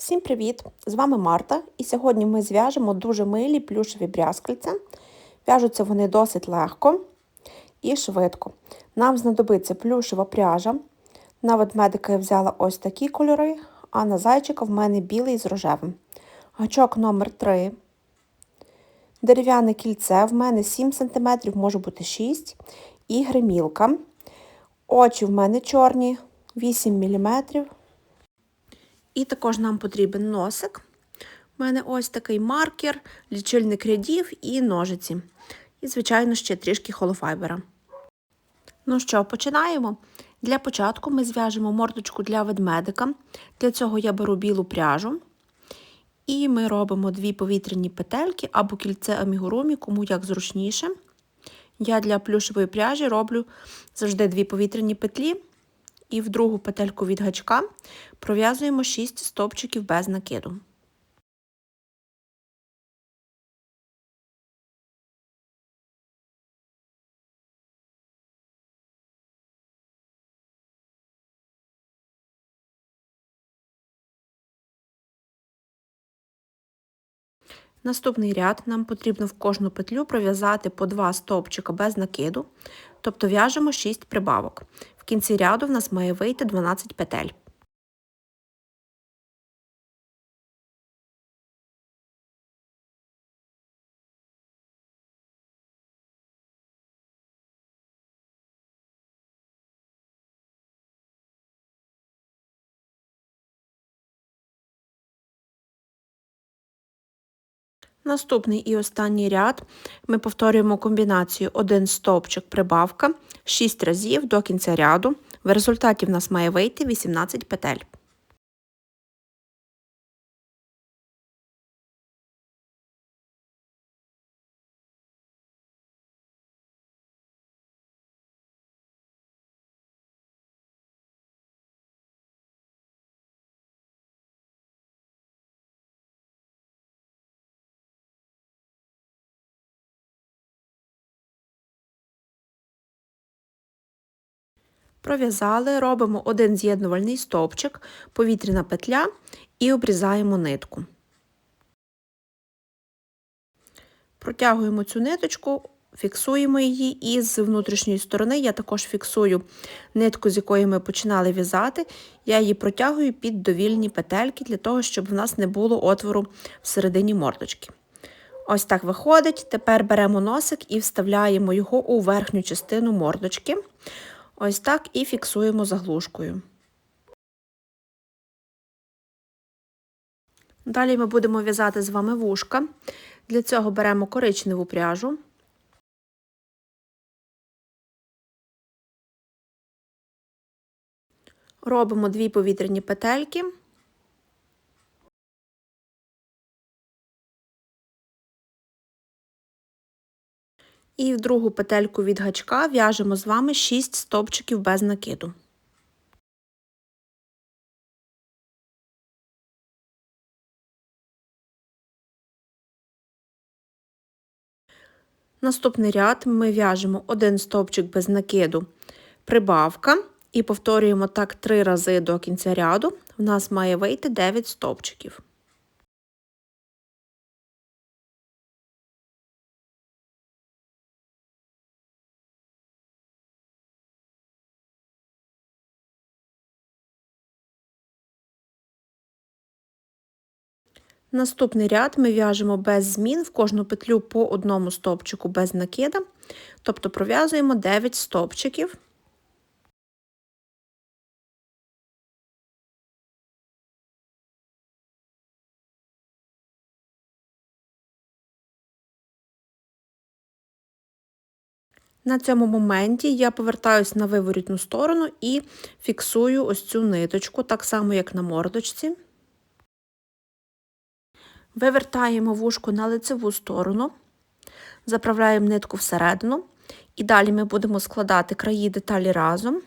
Всім привіт! З вами Марта, і сьогодні ми зв'яжемо дуже милі плюшеві брязкальця. В'яжуться вони досить легко і швидко. Нам знадобиться плюшева пряжа. На ведмедика я взяла ось такі кольори, а на зайчика в мене білий з рожевим. Гачок номер 3 Дерев'яне кільце в мене 7 см, може бути 6 І гримілка. Очі в мене чорні, 8 мм. І також нам потрібен носик. У мене ось такий маркер, лічильник рядів і ножиці. І, звичайно, ще трішки холофайбера. Ну що, починаємо. Для початку ми зв'яжемо мордочку для ведмедика. Для цього я беру білу пряжу. І ми робимо дві повітряні петельки або кільце амігурумі, кому як зручніше. Я для плюшевої пряжі роблю завжди дві повітряні петлі. І в другу петельку від гачка пров'язуємо 6 стовпчиків без накиду. Наступний ряд нам потрібно в кожну петлю пров'язати по 2 стовпчика без накиду, тобто в'яжемо 6 прибавок. В кінці ряду в нас має вийти 12 петель. Наступний і останній ряд ми повторюємо комбінацію 1 стовпчик прибавка 6 разів до кінця ряду. В результаті в нас має вийти 18 петель. Пров'язали, робимо один з'єднувальний стовпчик, повітряна петля і обрізаємо нитку. Протягуємо цю ниточку, фіксуємо її, і з внутрішньої сторони я також фіксую нитку, з якої ми починали в'язати. Я її протягую під довільні петельки, для того, щоб в нас не було отвору всередині мордочки. Ось так виходить. Тепер беремо носик і вставляємо його у верхню частину мордочки. Ось так і фіксуємо заглушкою. Далі ми будемо в'язати з вами вушка. Для цього беремо коричневу пряжу. Робимо дві повітряні петельки. І в другу петельку від гачка в'яжемо з вами 6 стовпчиків без накиду. Наступний ряд ми в'яжемо один стовпчик без накиду, прибавка, і повторюємо так 3 рази до кінця ряду. У нас має вийти 9 стовпчиків. Наступний ряд ми в'яжемо без змін в кожну петлю по одному стовпчику без накида, тобто пров'язуємо 9 стовпчиків. На цьому моменті я повертаюся на виворітну сторону і фіксую ось цю ниточку, так само, як на мордочці. Вивертаємо вушку на лицеву сторону, заправляємо нитку всередину, і далі ми будемо складати краї деталі разом.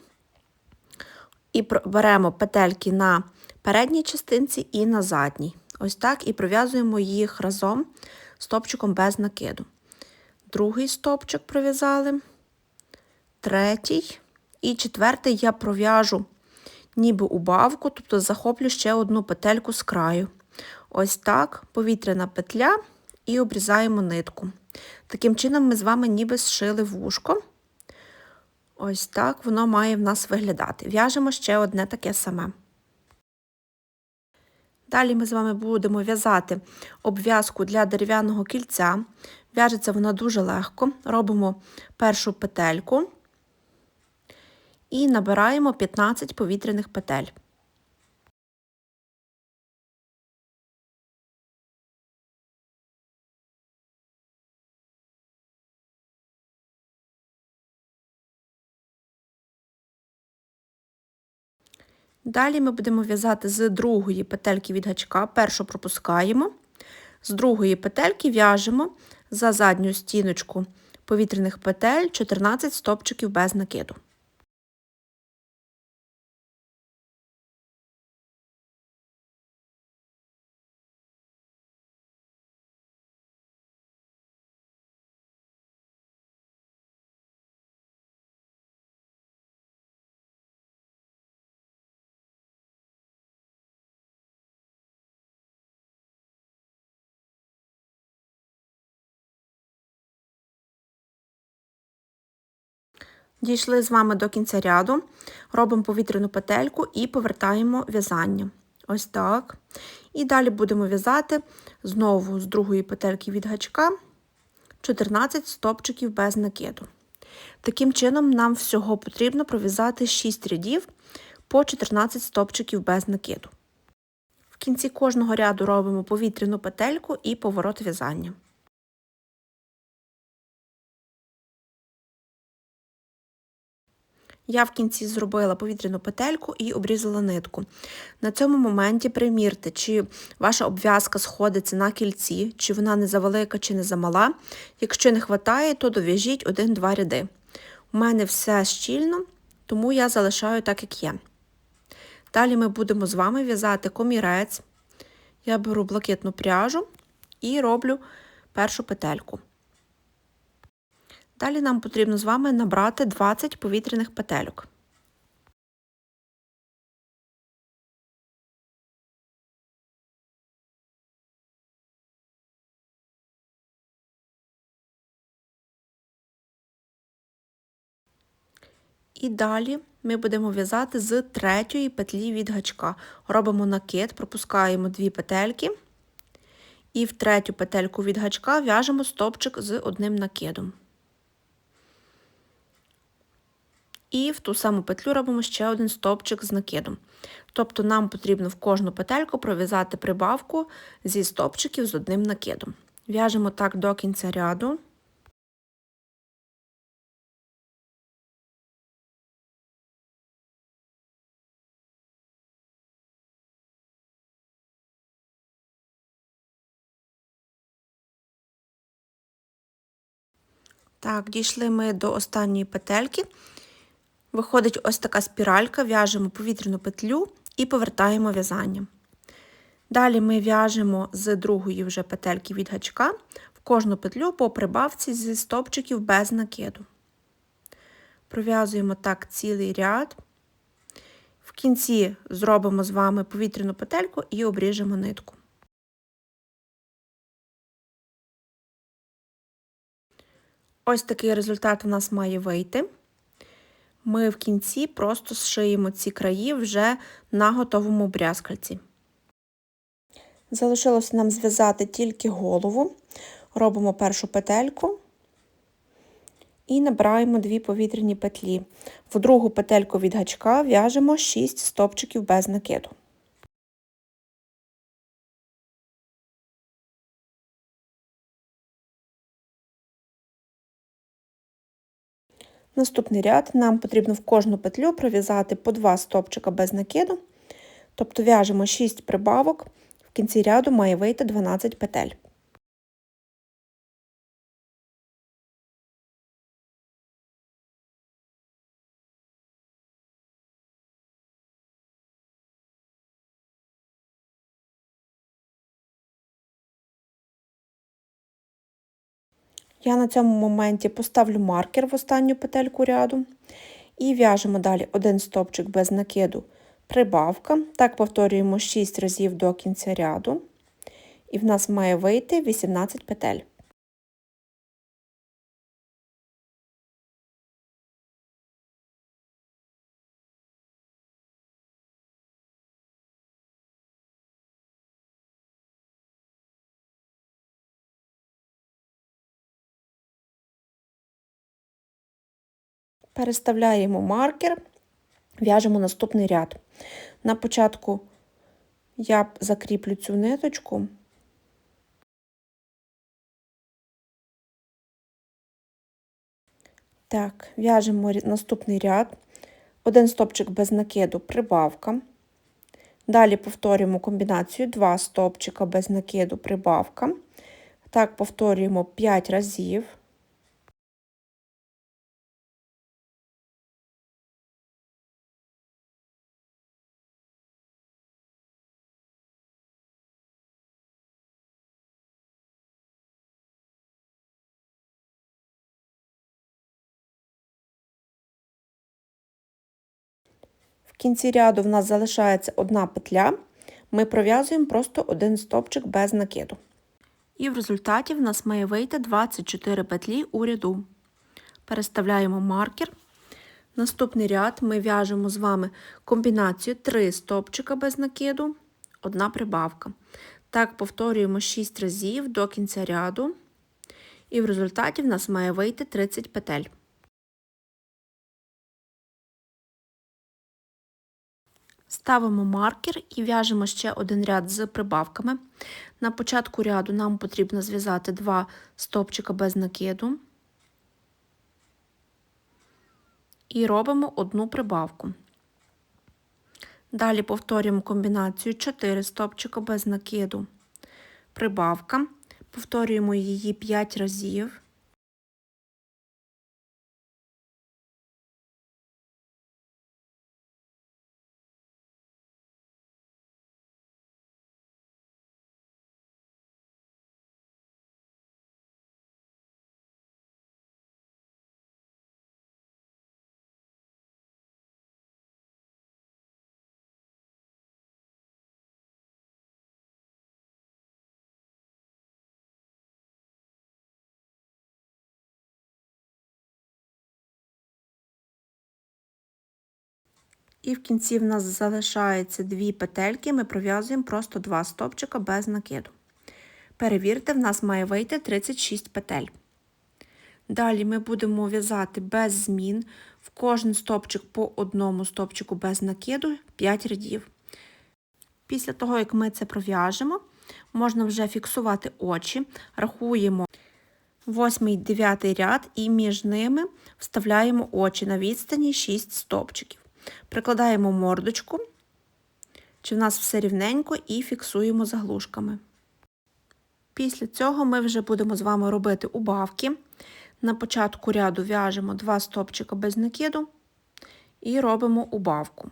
І беремо петельки на передній частинці і на задній. Ось так, і пров'язуємо їх разом стопчиком без накиду. Другий стопчик пров'язали, третій і четвертий я пров'яжу ніби убавку, тобто захоплю ще одну петельку з краю. Ось так, повітряна петля і обрізаємо нитку. Таким чином, ми з вами ніби зшили вушко. Ось так воно має в нас виглядати. В'яжемо ще одне таке саме. Далі ми з вами будемо в'язати обв'язку для дерев'яного кільця. В'яжеться вона дуже легко. Робимо першу петельку і набираємо 15 повітряних петель. Далі ми будемо в'язати з другої петельки від гачка, першу пропускаємо, з другої петельки в'яжемо за задню стіночку повітряних петель 14 стопчиків без накиду. Дійшли з вами до кінця ряду, робимо повітряну петельку і повертаємо в'язання. Ось так. І далі будемо в'язати знову з другої петельки від гачка 14 стопчиків без накиду. Таким чином, нам всього потрібно пров'язати 6 рядів по 14 стопчиків без накиду. В кінці кожного ряду робимо повітряну петельку і поворот в'язання. Я в кінці зробила повітряну петельку і обрізала нитку. На цьому моменті примірте, чи ваша обв'язка сходиться на кільці, чи вона не завелика, чи не замала. Якщо не вистачає, то дов'яжіть один-два ряди. У мене все щільно, тому я залишаю так, як є. Далі ми будемо з вами в'язати комірець. Я беру блакитну пряжу і роблю першу петельку. Далі нам потрібно з вами набрати 20 повітряних петельок. І далі ми будемо в'язати з третьої петлі від гачка. Робимо накид, пропускаємо дві петельки, і в третю петельку від гачка в'яжемо стопчик з одним накидом. І в ту саму петлю робимо ще один стовпчик з накидом. Тобто нам потрібно в кожну петельку пров'язати прибавку зі стовпчиків з одним накидом. В'яжемо так до кінця ряду. Так, дійшли ми до останньої петельки. Виходить ось така спіралька, в'яжемо повітряну петлю і повертаємо в'язання. Далі ми в'яжемо з другої вже петельки від гачка в кожну петлю по прибавці зі стопчиків без накиду. Пров'язуємо так цілий ряд. В кінці зробимо з вами повітряну петельку і обріжемо нитку. Ось такий результат у нас має вийти ми в кінці просто зшиємо ці краї вже на готовому брязкальці. Залишилося нам зв'язати тільки голову, робимо першу петельку і набираємо дві повітряні петлі. В другу петельку від гачка в'яжемо 6 стопчиків без накиду. Наступний ряд. Нам потрібно в кожну петлю пров'язати по 2 стопчика без накиду, тобто в'яжемо 6 прибавок, в кінці ряду має вийти 12 петель. Я на цьому моменті поставлю маркер в останню петельку ряду і в'яжемо далі один стовпчик без накиду прибавка. Так повторюємо 6 разів до кінця ряду, і в нас має вийти 18 петель. Переставляємо маркер, в'яжемо наступний ряд. На початку я закріплю цю ниточку. Так, в'яжемо наступний ряд, один стопчик без накиду, прибавка. Далі повторюємо комбінацію 2 стопчика без накиду, прибавка. Так, повторюємо 5 разів. Кінці ряду в нас залишається одна петля, ми пров'язуємо просто один стопчик без накиду. І в результаті в нас має вийти 24 петлі у ряду. Переставляємо маркер. Наступний ряд ми в'яжемо з вами комбінацію 3 стопчика без накиду, одна прибавка. Так, повторюємо 6 разів до кінця ряду, і в результаті в нас має вийти 30 петель. Ставимо маркер і в'яжемо ще один ряд з прибавками. На початку ряду нам потрібно зв'язати два стопчика без накиду і робимо одну прибавку. Далі повторюємо комбінацію 4 стопчика без накиду, прибавка, повторюємо її 5 разів. І в кінці в нас залишається дві петельки, ми пров'язуємо просто два стопчика без накиду. Перевірте, в нас має вийти 36 петель. Далі ми будемо в'язати без змін в кожен стопчик по одному стопчику без накиду 5 рядів. Після того, як ми це пров'яжемо, можна вже фіксувати очі, рахуємо 8 9 ряд і між ними вставляємо очі на відстані 6 стопчиків. Прикладаємо мордочку, чи в нас все рівненько, і фіксуємо заглушками. Після цього ми вже будемо з вами робити убавки. На початку ряду в'яжемо 2 стопчика без накиду і робимо убавку.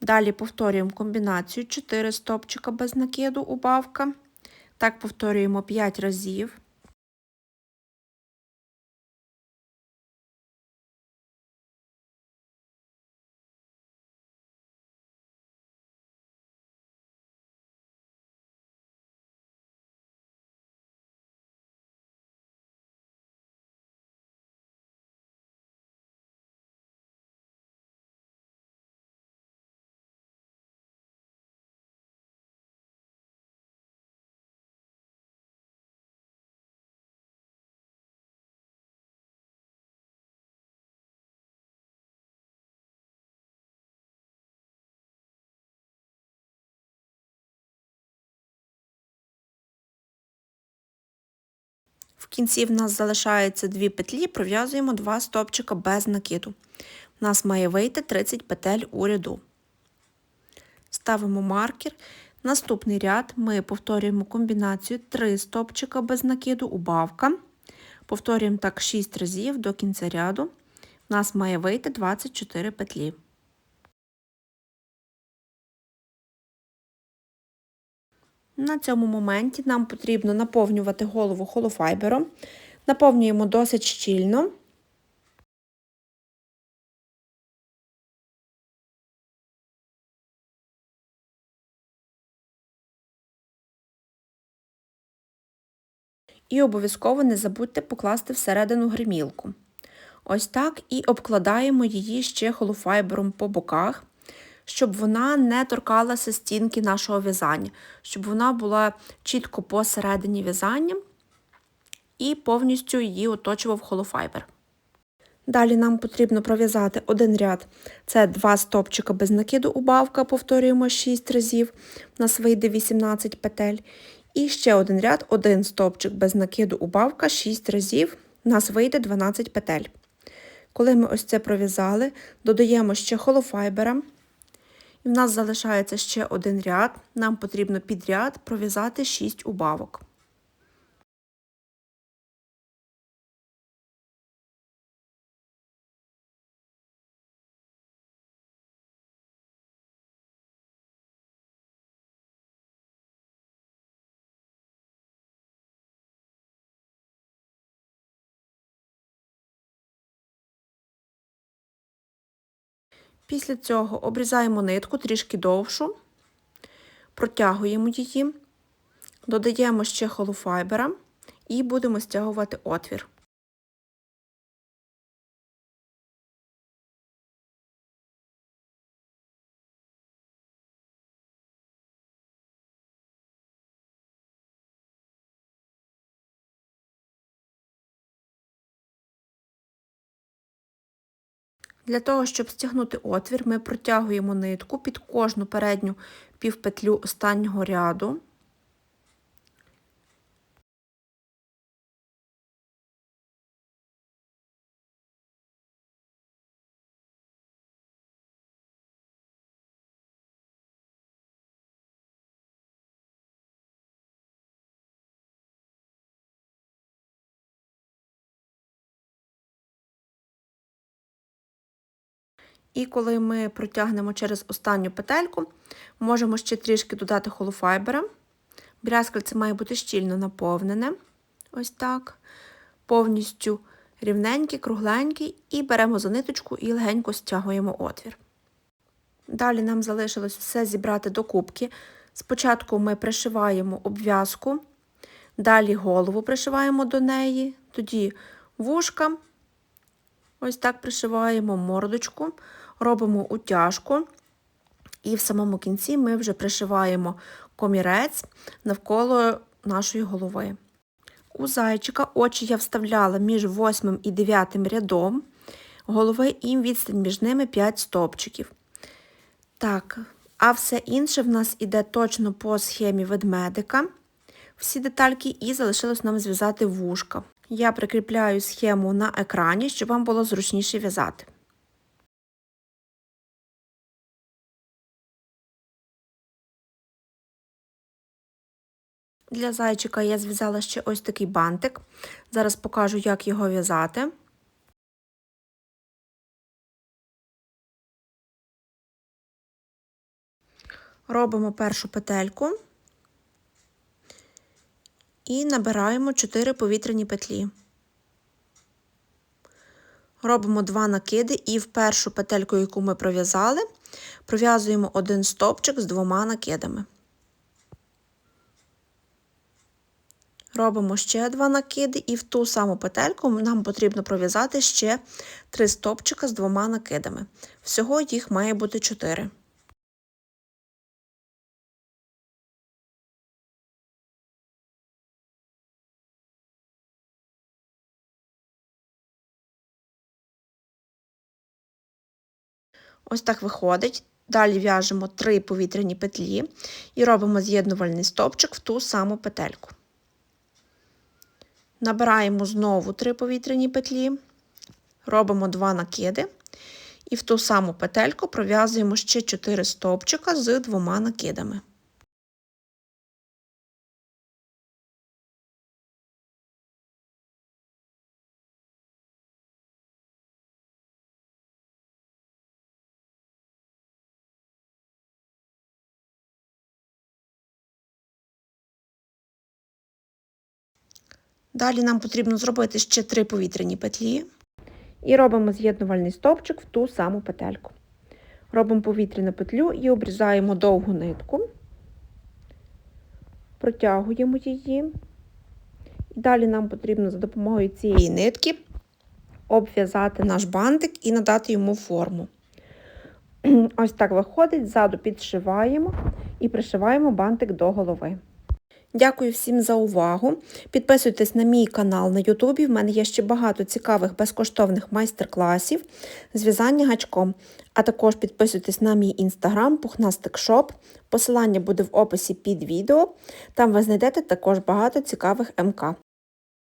Далі повторюємо комбінацію 4 стопчика без накиду, убавка. Так повторюємо 5 разів. В кінці в нас залишається дві петлі, пров'язуємо два стопчика без накиду. У нас має вийти 30 петель у ряду. Ставимо маркер. Наступний ряд ми повторюємо комбінацію 3 стопчика без накиду, убавка. Повторюємо так 6 разів до кінця ряду. У нас має вийти 24 петлі. На цьому моменті нам потрібно наповнювати голову холофайбером. Наповнюємо досить щільно. І обов'язково не забудьте покласти всередину гримілку. Ось так і обкладаємо її ще холофайбером по боках щоб вона не торкалася стінки нашого в'язання, щоб вона була чітко посередині в'язання і повністю її оточував холофайбер. Далі нам потрібно пров'язати один ряд, це два стопчика без накиду убавка, повторюємо 6 разів, у нас вийде 18 петель. І ще один ряд, один стопчик без накиду убавка 6 разів, у нас вийде 12 петель. Коли ми ось це пров'язали, додаємо ще холофайбера. І в нас залишається ще один ряд. Нам потрібно під ряд пров'язати 6 убавок. Після цього обрізаємо нитку трішки довшу, протягуємо її, додаємо ще холофайбера і будемо стягувати отвір. Для того, щоб стягнути отвір, ми протягуємо нитку під кожну передню півпетлю останнього ряду. І коли ми протягнемо через останню петельку, можемо ще трішки додати холофайбера. Брязкальце має бути щільно наповнене. Ось так. Повністю рівненький, кругленький, і беремо за ниточку і легенько стягуємо отвір. Далі нам залишилось все зібрати до кубки. Спочатку ми пришиваємо обв'язку, далі голову пришиваємо до неї, тоді вушка, ось так пришиваємо мордочку робимо утяжку, і в самому кінці ми вже пришиваємо комірець навколо нашої голови. У зайчика очі я вставляла між 8 і 9 рядом голови і відстань між ними 5 стовпчиків. Так, а все інше в нас іде точно по схемі ведмедика. Всі детальки, і залишилось нам зв'язати вушка. Я прикріпляю схему на екрані, щоб вам було зручніше в'язати. Для зайчика я зв'язала ще ось такий бантик. Зараз покажу, як його в'язати. Робимо першу петельку і набираємо 4 повітряні петлі. Робимо два накиди і в першу петельку, яку ми пров'язали, пров'язуємо один стовпчик з двома накидами. Робимо ще два накиди, і в ту саму петельку нам потрібно пров'язати ще три стопчика з двома накидами. Всього їх має бути 4. Ось так виходить. Далі в'яжемо три повітряні петлі і робимо з'єднувальний стопчик в ту саму петельку. Набираємо знову 3 повітряні петлі, робимо 2 накиди, і в ту саму петельку пров'язуємо ще 4 стовпчика з двома накидами. Далі нам потрібно зробити ще три повітряні петлі. І робимо з'єднувальний стовпчик в ту саму петельку. Робимо повітряну петлю і обрізаємо довгу нитку, протягуємо її І Далі нам потрібно за допомогою цієї нитки обв'язати наш бантик і надати йому форму. Ось так виходить, ззаду підшиваємо і пришиваємо бантик до голови. Дякую всім за увагу. Підписуйтесь на мій канал на Ютубі. В мене є ще багато цікавих безкоштовних майстер-класів з в'язання гачком. А також підписуйтесь на мій інстаграм Пухнастик Шоп. Посилання буде в описі під відео. Там ви знайдете також багато цікавих МК.